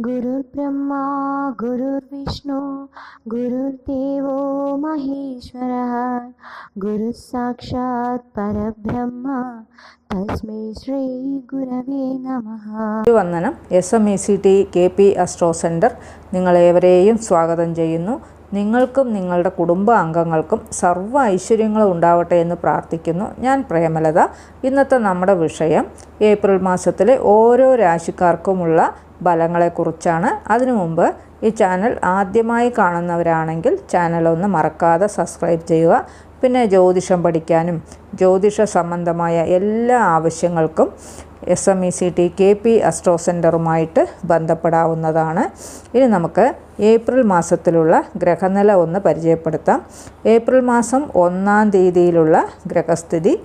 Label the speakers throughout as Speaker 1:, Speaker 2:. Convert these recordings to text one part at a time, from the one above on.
Speaker 1: गुरुर्ब्रह्मा गुरुर्विष्णु गुरुर्देवो महेश्वरः गुरुः साक्षात् परब्रह्म तस्मै श्रीगुरवे नमः
Speaker 2: വന്ദനം S M E C T K P astro centre നിങ്ങളേവരെയും സ്വാഗതം ചെയ്യുന്നു നിങ്ങൾക്കും നിങ്ങളുടെ കുടുംബ അംഗങ്ങൾക്കും സർവ ഐശ്വര്യങ്ങളും ഉണ്ടാവട്ടെ എന്ന് പ്രാർത്ഥിക്കുന്നു. ഞാൻ പ്രേമലത. ഇന്നത്തെ നമ്മുടെ വിഷയം ഏപ്രിൽ മാസത്തിലെ ഓരോ രാശിക്കാർക്കുമുള്ള ഫലങ്ങളെക്കുറിച്ചാണ്. അതിനു മുമ്പ് ഈ ചാനൽ ആദ്യമായി കാണുന്നവരാണെങ്കിൽ ചാനൽ ഒന്ന് മറക്കാതെ സബ്സ്ക്രൈബ് ചെയ്യുക. പിന്നെ ജ്യോതിഷം പഠിക്കാനും ജ്യോതിഷ സംബന്ധമായ എല്ലാ ആവശ്യങ്ങൾക്കും S M E C T K P astro സെന്ററുമായിട്ട് ബന്ധപ്പെടാവുന്നതാണ്. ഇനി നമുക്ക് ഏപ്രിൽ മാസത്തിലുള്ള ഗ്രഹനില ഒന്ന് പരിചയപ്പെടുത്താം. ഏപ്രിൽ മാസം ഒന്നാം തീയതിയിലുള്ള ഗ്രഹസ്ഥിതി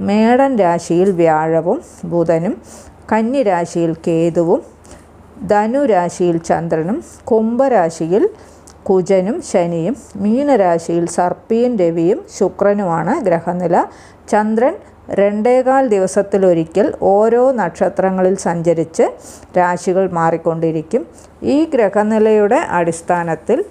Speaker 2: മേടൻ രാശിയിൽ വ്യാഴവും ബുധനും കന്നി രാശിയിൽ കേതുവും ധനുരാശിയിൽ ചന്ദ്രനും കുംഭരാശിയിൽ കുജനും ശനിയും മീനരാശിയിൽ സർപ്പിയും രവിയും ശുക്രനുമാണ് ഗ്രഹനില. ചന്ദ്രൻ രണ്ടേകാൽ ദിവസത്തിലൊരിക്കൽ ഓരോ നക്ഷത്രങ്ങളിൽ സഞ്ചരിച്ച് രാശികൾ മാറിക്കൊണ്ടിരിക്കും. ഈ ഗ്രഹനിലയുടെ അടിസ്ഥാനത്തിൽ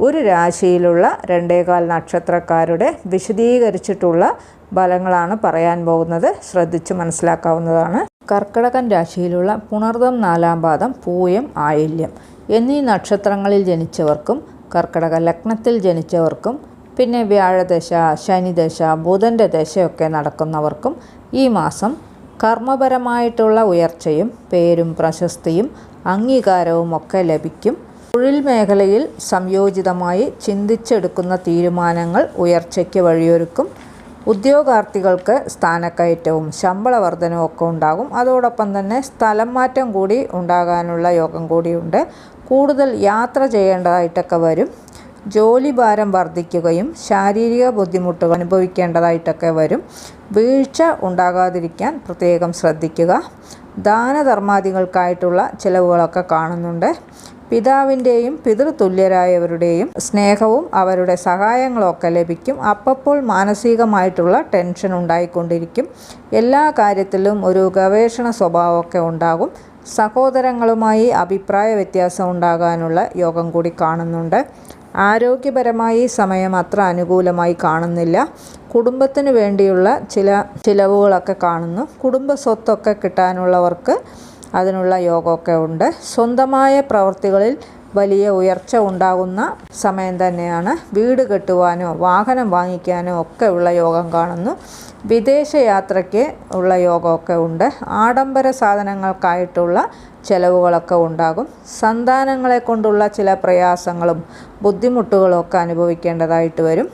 Speaker 2: ഒരു രാശിയിലുള്ള രണ്ടേകാൽ നക്ഷത്രക്കാരുടെ വിശദീകരിച്ചിട്ടുള്ള ഫലങ്ങളാണ് പറയാൻ പോകുന്നത്. ശ്രദ്ധിച്ച് മനസ്സിലാക്കാവുന്നതാണ്. കർക്കിടകൻ രാശിയിലുള്ള പുണർദം നാലാം പാദം പൂയം ആയില്യം എന്നീ നക്ഷത്രങ്ങളിൽ ജനിച്ചവർക്കും കർക്കിടക ലഗ്നത്തിൽ ജനിച്ചവർക്കും പിന്നെ വ്യാഴദശ ശനിദശ ബുധന്റെ ദശയൊക്കെ നടക്കുന്നവർക്കും ഈ മാസം കർമ്മപരമായിട്ടുള്ള ഉയർച്ചയും പേരും പ്രശസ്തിയും അംഗീകാരവും ഒക്കെ ലഭിക്കും. തൊഴിൽ മേഖലയിൽ സംയോജിതമായി ചിന്തിച്ചെടുക്കുന്ന തീരുമാനങ്ങൾ ഉയർച്ചയ്ക്ക് വഴിയൊരുക്കും. ഉദ്യോഗാർത്ഥികൾക്ക് സ്ഥാനക്കയറ്റവും ശമ്പള വർധനവും ഒക്കെ ഉണ്ടാകും. അതോടൊപ്പം തന്നെ സ്ഥലം മാറ്റം കൂടി ഉണ്ടാകാനുള്ള യോഗം കൂടിയുണ്ട്. കൂടുതൽ യാത്ര ചെയ്യേണ്ടതായിട്ടൊക്കെ വരും. ജോലി ഭാരം വർദ്ധിക്കുകയും ശാരീരിക ബുദ്ധിമുട്ടുകൾ അനുഭവിക്കേണ്ടതായിട്ടൊക്കെ വരും. വീഴ്ച ഉണ്ടാകാതിരിക്കാൻ പ്രത്യേകം ശ്രദ്ധിക്കുക. ദാനധർമാദികൾക്കായിട്ടുള്ള ചിലവുകളൊക്കെ കാണുന്നുണ്ട്. പിതാവിന്റെയും പിതൃതുല്യരായവരുടെയും സ്നേഹവും അവരുടെ സഹായങ്ങളൊക്കെ ലഭിക്കും. അപ്പോൾ മാനസികമായിട്ടുള്ള ടെൻഷൻ ഉണ്ടായിക്കൊണ്ടിരിക്കും. എല്ലാ കാര്യത്തിലും ഒരു ഗവേഷണ സ്വഭാവമൊക്കെ ഉണ്ടാകും. സഹോദരങ്ങളുമായി അഭിപ്രായ വ്യത്യാസം ഉണ്ടാകാനുള്ള യോഗം കൂടി കാണുന്നുണ്ട്. ആരോഗ്യപരമായി സമയം അത്ര അനുകൂലമായി കാണുന്നില്ല. കുടുംബത്തിന് വേണ്ടിയുള്ള ചില ചിലവുകളൊക്കെ കാണുന്നു. കുടുംബ സ്വത്തൊക്കെ കിട്ടാനുള്ളവർക്ക് അതിനുള്ള യോഗമൊക്കെ ഉണ്ട്. സ്വന്തമായ പ്രവൃത്തികളിൽ വലിയ ഉയർച്ച ഉണ്ടാകുന്ന സമയം തന്നെയാണ് വീട് കെട്ടുവാനോ വാഹനം വാങ്ങിക്കാനോ ഒക്കെ ഉള്ള യോഗം കാണുന്നു. വിദേശ യാത്രയ്ക്ക് ഉള്ള യോഗമൊക്കെ ഉണ്ട്. ആഡംബര സാധനങ്ങൾക്കായിട്ടുള്ള ചിലവുകളൊക്കെ ഉണ്ടാകും. സന്താനങ്ങളെ കൊണ്ടുള്ള ചില പ്രയാസങ്ങളും ബുദ്ധിമുട്ടുകളും ഒക്കെ അനുഭവിക്കേണ്ടതായിട്ട് വരും.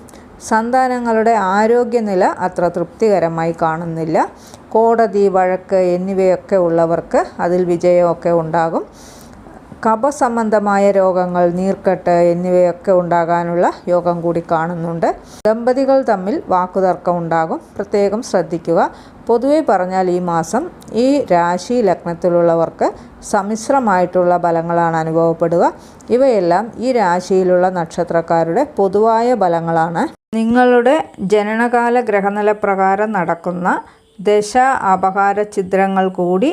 Speaker 2: സന്താനങ്ങളുടെ ആരോഗ്യനില അത്ര തൃപ്തികരമായി കാണുന്നില്ല. കോടതി വഴക്ക് എന്നിവയൊക്കെ ഉള്ളവർക്ക് അതിൽ വിജയമൊക്കെ ഉണ്ടാകും. കഫസംബന്ധമായ രോഗങ്ങൾ നീർക്കെട്ട് എന്നിവയൊക്കെ ഉണ്ടാകാനുള്ള യോഗം കൂടി കാണുന്നുണ്ട്. ദമ്പതികൾ തമ്മിൽ വാക്കുതർക്കം ഉണ്ടാകും. പ്രത്യേകം ശ്രദ്ധിക്കുക. പൊതുവെ പറഞ്ഞാൽ ഈ മാസം ഈ രാശി ലഗ്നത്തിലുള്ളവർക്ക് സമ്മിശ്രമായിട്ടുള്ള ഫലങ്ങളാണ് അനുഭവപ്പെടുക. ഇവയെല്ലാം ഈ രാശിയിലുള്ള നക്ഷത്രക്കാരുടെ പൊതുവായ ഫലങ്ങളാണ്. നിങ്ങളുടെ ജനനകാല ഗ്രഹനില പ്രകാരം നടക്കുന്ന ദശ അപഹാര ചിത്രങ്ങൾ കൂടി